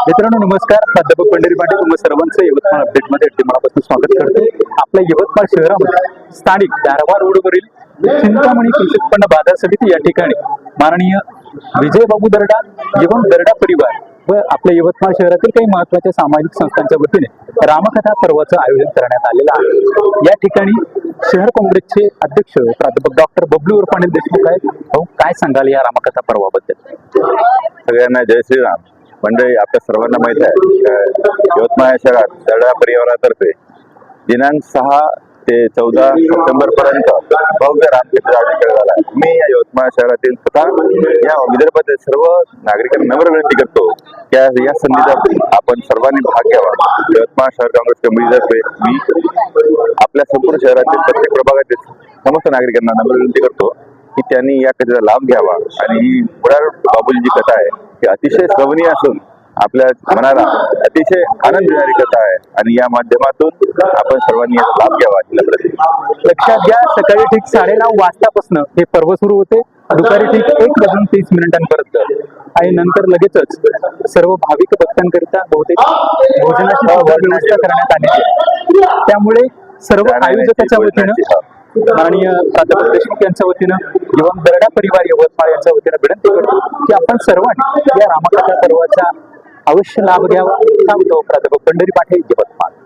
मित्रांनो नमस्कार. प्राध्यापक पंढरी पाटील तुम्हा सर्वांचं यवतमाळ अपडेटमध्ये अगदी मनापासून स्वागत करतो. आपल्या यवतमाळ शहरामध्ये स्थानिक दारवा रोडवरील चिंतामणी कृषी उत्पन्न बाजार समिती या ठिकाणी माननीय विजयबाबू दर्डा एवं दर्डा परिवार व आपल्या यवतमाळ शहरातील काही महत्त्वाच्या सामाजिक संस्थांच्या वतीने रामकथा पर्वाचं आयोजन करण्यात आलेलं आहे. या ठिकाणी शहर काँग्रेसचे अध्यक्ष प्राध्यापक डॉक्टर बबलू उर्फ अनिल देशमुख आहेत. भाऊ काय सांगाल या रामकथा पर्वाबद्दल? सगळ्यांना जय श्रीराम. मंडळी आपल्या सर्वांना माहीत आहे यवतमाळ शहरात दर्डा परिवारातर्फे दिनांक सहा ते चौदा सप्टेंबर पर्यंत भव्य रामतीर्थ आयोजन झाला मी या यवतमाळ शहरातील तथा या विदर्भातील सर्व नागरिकांना नम्र विनंती करतो त्या या- या संधीचा आपण सर्वांनी भाग घ्यावा. यवतमाळ शहर काँग्रेस कमिटीतर्फे मी आपल्या संपूर्ण शहरातील प्रत्येक प्रभागातील समस्त नागरिकांना नम्र विनंती करतो की त्यांनी या कथेचा लाभ घ्यावा. आणि ही मुरार जी कथा आहे. ही अतिशय श्रवणीय असून आपल्या मनाला अतिशय आनंद देणारी कथा आहे. आणि या माध्यमातून आपण सर्वांनी याचा लाभ घ्यावा. लक्षात घ्या सकाळी ठीक साडेनऊ वाजतापासून हे पर्व सुरू होते. दुपारी ठीक एक वाजून तीस मिनिटांपर्यंत. आणि नंतर लगेचच सर्व भाविक भक्तांकरिता बहुतेक भोजनाची व्यवस्था करण्यात आली. त्यामुळे सर्व आयोजकाच्या वतीनं माननीय प्राध्यापक देशमुख यांच्या वतीनं एवं दरडा परिवार यवतमाळ यांच्या वतीनं विनंती करतो की आपण सर्वांनी या रामकथा पर्वाचा अवश्य लाभ घ्यावा. सांगतो प्राध्यापक पंढरी पाठे यवतमाळ.